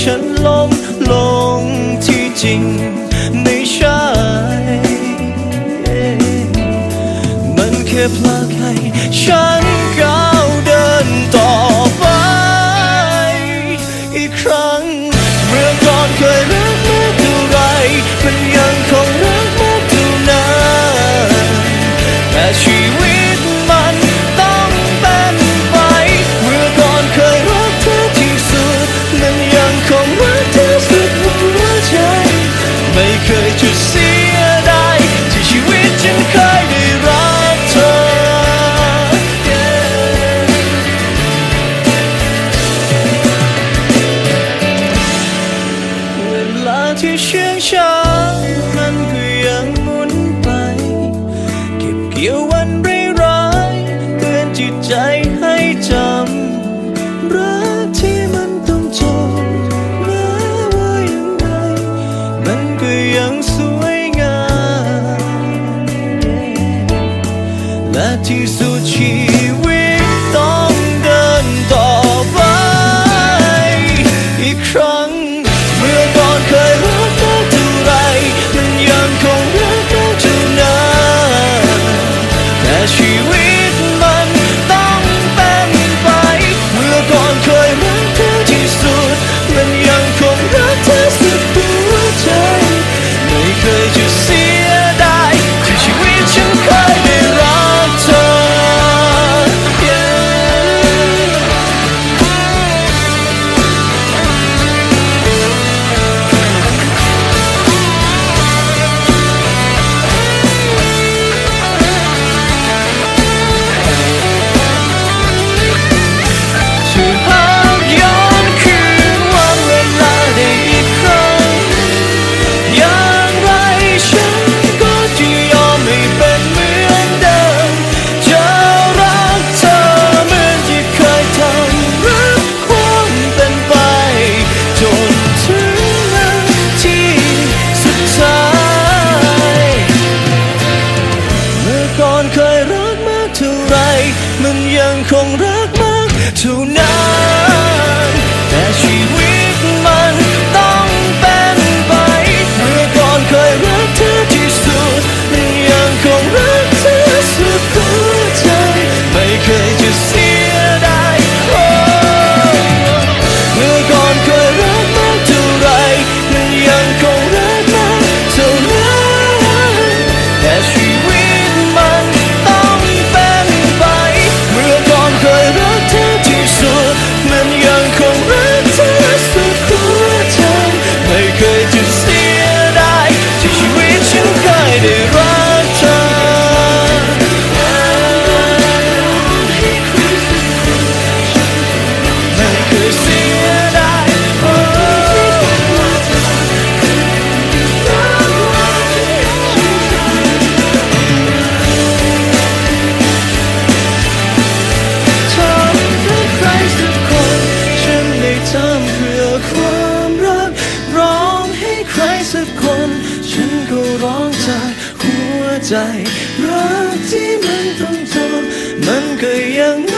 ฉันลงลงที่จริงไม่ใช่ มันแค่พลาดให้ฉัน ที่เชื่องช้ามันก็ยังหมุนไป เก็บเกี่ยววันร้ายร้ายเตือนจิตใจให้จำรักที่มันต้องจบแม้ว่าอย่างไรมันก็ยังสวยงามและที่สุดชี không รักที่มันต้องทนมันก็ยัง